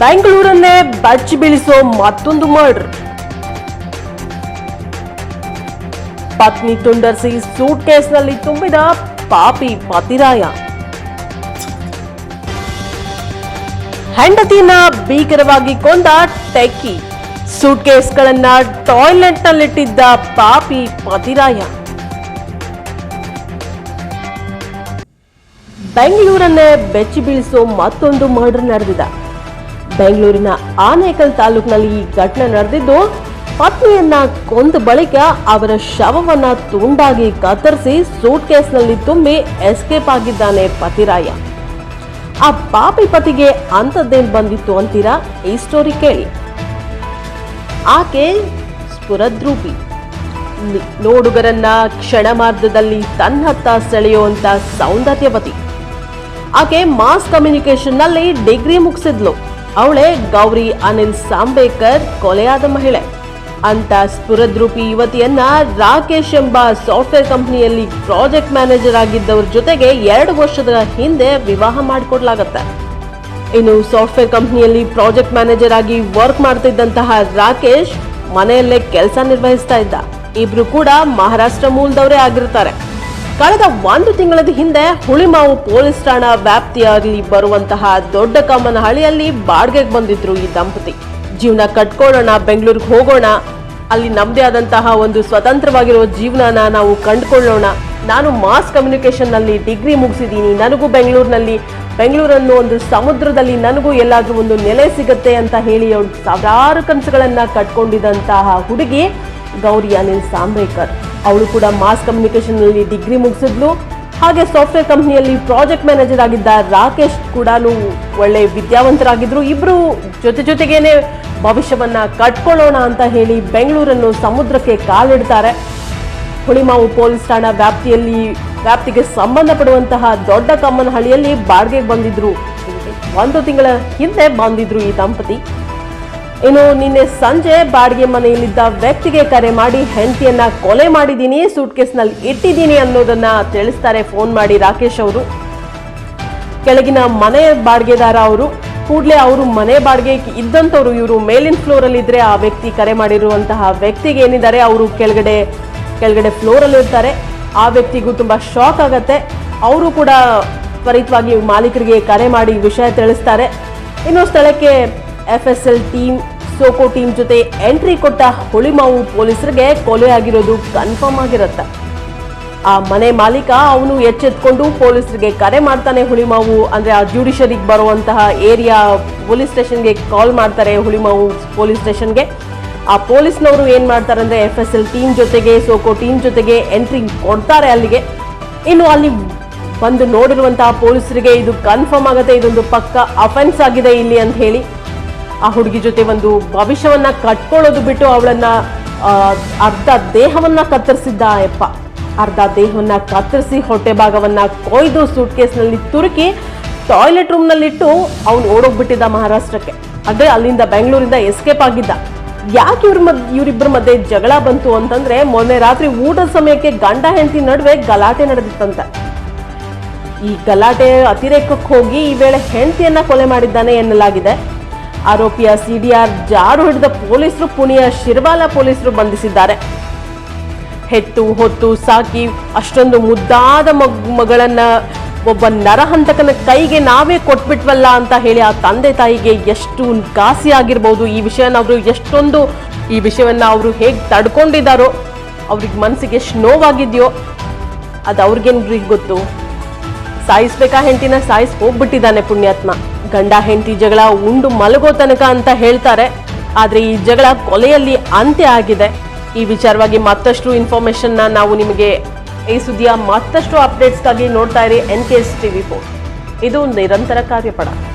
ಬೆಂಗಳೂರನ್ನೇ ಬಚ್ಚಿ ಬೀಳಿಸೋ ಮತ್ತೊಂದು ಮರ್ಡರ್ ಪತ್ನಿ ತುಂಡರಿಸಿ ಸೂಟ್ ಕೇಸ್ನಲ್ಲಿ ತುಂಬಿದ ಪಾಪಿ ಪತಿರಾಯ. ಹೆಂಡತಿಯನ್ನ ಭೀಕರವಾಗಿ ಕೊಂದ ಟೆಕ್ಕಿ. ಸೂಟ್ ಕೇಸ್ಗಳನ್ನ ಟಾಯ್ಲೆಟ್ನಲ್ಲಿಟ್ಟಿದ್ದ ಪಾಪಿ ಪತಿರಾಯ. ಬೆಂಗಳೂರನ್ನೇ ಬೆಚ್ಚಿ ಬೀಳಿಸೋ ಮತ್ತೊಂದು ಮರ್ಡರ್ ನಡೆದಿದೆ. ಬೆಂಗಳೂರಿನ ಆನೇಕಲ್ ತಾಲೂಕಿನಲ್ಲಿ ಈ ಘಟನೆ ನಡೆದಿದ್ದು, ಪತ್ನಿಯನ್ನ ಕೊಂದ ಬಳಿಕ ಅವರ ಶವವನ್ನ ತುಂಡಾಗಿ ಕತ್ತರಿಸಿ ಸೂಟ್ ಕೇಸ್ನಲ್ಲಿ ತುಂಬಿ ಎಸ್ಕೇಪ್ ಆಗಿದ್ದಾನೆ ಪತಿರಾಯ. ಆ ಪಾಪಿ ಪತಿಗೆ ಅಂಥದ್ದೇನು ಬಂದಿತ್ತು ಅಂತೀರಾ? ಈ ಸ್ಟೋರಿ ಕೇಳಿ. ಆಕೆ ಸ್ಫುರದ್ರೂಪಿ. ನೋಡುಗರನ್ನ ಕ್ಷಣ ಮಾರ್ಗದಲ್ಲಿ ತನ್ನತ್ತ ಸೆಳೆಯುವಂತ ಸೌಂದರ್ಯವತಿ. ಆಕೆ ಮಾಸ್ ಕಮ್ಯುನಿಕೇಶನ್ನಲ್ಲಿ ಡಿಗ್ರಿ ಮುಗಿಸಿದ್ಲು. ಅವಳೇ ಗೌರಿ ಅನಿಲ್ ಸಾಂಬೇಕರ್ ಕೊಲೆಯಾದ ಮಹಿಳೆ. ಅಂತ ಸ್ಫುರದ್ರೂಪಿ ಯುವತಿಯನ್ನ ರಾಕೇಶ್ ಎಂಬ ಸಾಫ್ಟ್ವೇರ್ ಕಂಪನಿಯಲ್ಲಿ ಪ್ರಾಜೆಕ್ಟ್ ಮ್ಯಾನೇಜರ್ ಆಗಿದ್ದವ್ರ ಜೊತೆಗೆ ಎರಡು ವರ್ಷದ ಹಿಂದೆ ವಿವಾಹ ಮಾಡಿಕೊಡ್ಲಾಗತ್ತೆ. ಇನ್ನು ಸಾಫ್ಟ್ವೇರ್ ಕಂಪನಿಯಲ್ಲಿ ಪ್ರಾಜೆಕ್ಟ್ ಮ್ಯಾನೇಜರ್ ಆಗಿ ವರ್ಕ್ ಮಾಡ್ತಿದ್ದಂತಹ ರಾಕೇಶ್ ಮನೆಯಲ್ಲೇ ಕೆಲಸ ನಿರ್ವಹಿಸ್ತಾ ಇದ್ದ. ಇಬ್ರು ಕೂಡ ಮಹಾರಾಷ್ಟ್ರ ಮೂಲದವರೇ ಆಗಿರ್ತಾರೆ. ಕಳೆದ ಒಂದು ತಿಂಗಳದ ಹಿಂದೆ ಹುಳಿಮಾವು ಪೊಲೀಸ್ ಠಾಣಾ ವ್ಯಾಪ್ತಿಯಲ್ಲಿ ಬರುವಂತಹ ದೊಡ್ಡ ಕಮ್ಮನಹಳ್ಳಿಯಲ್ಲಿ ಬಾಡಿಗೆಗೆ ಬಂದಿದ್ರು ಈ ದಂಪತಿ. ಜೀವನ ಕಟ್ಕೊಳ್ಳೋಣ, ಬೆಂಗಳೂರಿಗೆ ಹೋಗೋಣ, ಅಲ್ಲಿ ನಮ್ಮದೇ ಆದಂತಹ ಒಂದು ಸ್ವತಂತ್ರವಾಗಿರೋ ಜೀವನನ ನಾವು ಕಂಡುಕೊಳ್ಳೋಣ. ನಾನು ಮಾಸ್ ಕಮ್ಯುನಿಕೇಶನ್ನಲ್ಲಿ ಡಿಗ್ರಿ ಮುಗಿಸಿದ್ದೀನಿ. ನನಗೂ ಬೆಂಗಳೂರಿನಲ್ಲಿ, ಬೆಂಗಳೂರನ್ನು ಒಂದು ಸಮುದ್ರದಲ್ಲಿ ನನಗೂ ಎಲ್ಲಾದರೂ ಒಂದು ನೆಲೆ ಸಿಗುತ್ತೆ ಅಂತ ಹೇಳಿ ಸಾವಿರಾರು ಕನಸುಗಳನ್ನ ಕಟ್ಕೊಂಡಿದ್ದಂತಹ ಹುಡುಗಿ ಗೌರಿ ಅನಿಲ್ ಸಾಂಬೇಕರ್ ಅವಳು ಕೂಡ ಮಾಸ್ ಕಮ್ಯುನಿಕೇಶನ್ನಲ್ಲಿ ಡಿಗ್ರಿ ಮುಗಿಸಿದ್ಲು. ಹಾಗೆ ಸಾಫ್ಟ್ವೇರ್ ಕಂಪ್ನಿಯಲ್ಲಿ ಪ್ರಾಜೆಕ್ಟ್ ಮ್ಯಾನೇಜರ್ ಆಗಿದ್ದ ರಾಕೇಶ್ ಕೂಡ ಒಳ್ಳೆ ವಿದ್ಯಾವಂತರಾಗಿದ್ರು. ಇಬ್ರು ಜೊತೆ ಜೊತೆಗೇನೆ ಭವಿಷ್ಯವನ್ನ ಕಟ್ಕೊಳ್ಳೋಣ ಅಂತ ಹೇಳಿ ಬೆಂಗಳೂರನ್ನು ಸಮುದ್ರಕ್ಕೆ ಕಾಲಿಡ್ತಾರೆ. ಹುಳಿಮಾವು ಪೊಲೀಸ್ ಠಾಣಾ ವ್ಯಾಪ್ತಿಯಲ್ಲಿ ವ್ಯಾಪ್ತಿಗೆ ಸಂಬಂಧಪಡುವಂತಹ ದೊಡ್ಡ ಕಮ್ಮನಹಳ್ಳಿಯಲ್ಲಿ ಬಾಡಿಗೆಗೆ ಬಂದಿದ್ರು. ಒಂದು ತಿಂಗಳ ಹಿಂದೆ ಬಂದಿದ್ರು ಈ ದಂಪತಿ. ಇನ್ನು ನಿನ್ನೆ ಸಂಜೆ ಬಾಡಿಗೆ ಮನೆಯಲ್ಲಿದ್ದ ವ್ಯಕ್ತಿಗೆ ಕರೆ ಮಾಡಿ ಹೆಂಡತಿಯನ್ನ ಕೊಲೆ ಮಾಡಿದ್ದೀನಿ, ಸೂಟ್ಕೇಸ್ನಲ್ಲಿ ಇಟ್ಟಿದ್ದೀನಿ ಅನ್ನೋದನ್ನ ತಿಳಿಸ್ತಾರೆ ಫೋನ್ ಮಾಡಿ ರಾಕೇಶ್ ಅವರು. ಕೆಳಗಿನ ಮನೆ ಬಾಡಿಗೆದಾರ ಅವರು, ಕೂಡಲೇ ಅವರು ಮನೆ ಬಾಡಿಗೆ ಇದ್ದಂಥವ್ರು ಇವರು ಮೇಲಿನ ಫ್ಲೋರ್ ಅಲ್ಲಿ ಇದ್ರೆ ಆ ವ್ಯಕ್ತಿ ಕರೆ ಮಾಡಿರುವಂತಹ ವ್ಯಕ್ತಿಗೆ ಏನಿದ್ದಾರೆ, ಅವರು ಕೆಳಗಡೆ ಕೆಳಗಡೆ ಫ್ಲೋರ್ ಅಲ್ಲಿ ಇರ್ತಾರೆ. ಆ ವ್ಯಕ್ತಿಗೂ ತುಂಬಾ ಶಾಕ್ ಆಗತ್ತೆ. ಅವರು ಕೂಡ ತ್ವರಿತವಾಗಿ ಮಾಲೀಕರಿಗೆ ಕರೆ ಮಾಡಿ ವಿಷಯ ತಿಳಿಸ್ತಾರೆ. ಇನ್ನು ಸ್ಥಳಕ್ಕೆ F S L team SOCO team ಜೊತೆ ಎಂಟ್ರಿ ಕೊಟ್ಟ ಹುಳಿಮಾವು ಪೊಲೀಸರಿಗೆ ಕೊಲೆ ಆಗಿರೋದು ಕನ್ಫರ್ಮ್ ಆಗಿರುತ್ತೆ. ಆ ಮನೆ ಮಾಲೀಕ ಅವನು ಎಚ್ಚೆತ್ಕೊಂಡು ಪೊಲೀಸರಿಗೆ ಕರೆ ಮಾಡ್ತಾನೆ ಹುಳಿಮಾವು, ಅಂದ್ರೆ ಆ ಜ್ಯುಡಿಷರಿಗೆ ಬರುವಂತಹ ಏರಿಯಾ ಪೊಲೀಸ್ ಸ್ಟೇಷನ್ಗೆ ಕಾಲ್ ಮಾಡ್ತಾರೆ ಹುಳಿಮಾವು ಪೊಲೀಸ್ ಸ್ಟೇಷನ್ಗೆ ಆ ಪೊಲೀಸ್ನವರು ಏನ್ ಮಾಡ್ತಾರೆ ಅಂದ್ರೆ ಎಫ್ ಎಸ್ ಎಲ್ ಟೀಮ್ ಜೊತೆಗೆ ಸೋಕೋ ಟೀಮ್ ಜೊತೆಗೆ ಎಂಟ್ರಿ ಕೊಡ್ತಾರೆ ಅಲ್ಲಿಗೆ. ಇನ್ನು ಅಲ್ಲಿ ಬಂದು ನೋಡಿರುವಂತಹ ಪೊಲೀಸರಿಗೆ ಇದು ಕನ್ಫರ್ಮ್ ಆಗುತ್ತೆ, ಇದೊಂದು ಪಕ್ಕ ಅಫೆನ್ಸ್ ಆಗಿದೆ ಇಲ್ಲಿ ಅಂತ ಹೇಳಿ. ಆ ಹುಡುಗಿ ಜೊತೆ ಒಂದು ಭವಿಷ್ಯವನ್ನ ಕಟ್ಕೊಳ್ಳೋದು ಬಿಟ್ಟು ಅವಳನ್ನ ಅರ್ಧ ದೇಹವನ್ನ ಕತ್ತರಿಸಿದ್ದ ಅಪ್ಪ ಅರ್ಧ ದೇಹವನ್ನ ಕತ್ತರಿಸಿ ಹೊಟ್ಟೆ ಭಾಗವನ್ನ ಕೊಯ್ದು ಸೂಟ್ಕೇಸ್ನಲ್ಲಿ ತುರುಕಿ ಟಾಯ್ಲೆಟ್ ರೂಮ್ನಲ್ಲಿಟ್ಟು ಅವನು ಓಡೋಗ್ಬಿಟ್ಟಿದ್ದ ಮಹಾರಾಷ್ಟ್ರಕ್ಕೆ. ಅಂದ್ರೆ ಅಲ್ಲಿಂದ ಬೆಂಗಳೂರಿಂದ ಎಸ್ಕೇಪ್ ಆಗಿದ್ದ. ಯಾಕೆ ಇವ್ರ ಮದ್ ಇವರಿಬ್ಬರ ಮಧ್ಯೆ ಜಗಳ ಬಂತು ಅಂತಂದ್ರೆ ಮೊನ್ನೆ ರಾತ್ರಿ ಊಟದ ಸಮಯಕ್ಕೆ ಗಂಡ ಹೆಂಡತಿ ನಡುವೆ ಗಲಾಟೆ ನಡೆದಿತ್ತಂತೆ. ಈ ಗಲಾಟೆ ಅತಿರೇಕಕ್ಕೆ ಹೋಗಿ ಈ ವೇಳೆ ಹೆಂಡತಿಯನ್ನ ಕೊಲೆ ಮಾಡಿದ್ದಾನೆ ಎನ್ನಲಾಗಿದೆ. ಆರೋಪಿಯ ಸಿಡಿಆರ್ ಜಾರು ಹಿಡಿದ ಪೊಲೀಸರು ಪುಣೆಯ ಶಿರ್ವಾಲ ಪೊಲೀಸರು ಬಂಧಿಸಿದ್ದಾರೆ. ಹೆತ್ತು ಹೊತ್ತು, ಸಾಕಿ, ಅಷ್ಟೊಂದು ಮುದ್ದಾದ ಮಗ್, ಮಗಳನ್ನ ಒಬ್ಬ ನರಹಂತಕನ ಕೈಗೆ ನಾವೇ ಕೊಟ್ಬಿಟ್ವಲ್ಲ ಅಂತ ಹೇಳಿ ಆ ತಂದೆ ತಾಯಿಗೆ ಎಷ್ಟು ಕಾಸಿ ಆಗಿರ್ಬೋದು. ಈ ವಿಷಯನ ಅವರು ಎಷ್ಟೊಂದು, ಈ ವಿಷಯವನ್ನ ಅವರು ಹೇಗೆ ತಡ್ಕೊಂಡಿದ್ದಾರೋ, ಅವ್ರಿಗೆ ಮನಸ್ಸಿಗೆ ಎಷ್ಟು ನೋವಾಗಿದೆಯೋ, ಅದು ಅವ್ರಿಗೇನು ಗೊತ್ತು? ಸಾಯಿಸ್ಬೇಕಾ ಹೆಂಡತಿನ? ಸಾಯಿಸ್ ಹೋಗ್ಬಿಟ್ಟಿದ್ದಾನೆ ಪುಣ್ಯಾತ್ಮ. ಗಂಡ ಹೆಂಡತಿ ಜಗಳ ಉಂಡು ಮಲಗೋ ತನಕ ಅಂತ ಹೇಳ್ತಾರೆ. ಆದ್ರೆ ಈ ಜಗಳ ಕೊಲೆಯಲ್ಲಿ ಅಂತ್ಯ ಆಗಿದೆ. ಈ ವಿಚಾರವಾಗಿ ಮತ್ತಷ್ಟು ಇನ್ಫಾರ್ಮೇಶನ್ನ ನಾವು ನಿಮಗೆ ಈ ಸುದ್ದಿಯ ಮತ್ತಷ್ಟು ಅಪ್ಡೇಟ್ಸ್ಗಾಗಿ ನೋಡ್ತಾ ಇರಿ N K S TV four ಇದು ನಿರಂತರ ಕಾರ್ಯಪಡ.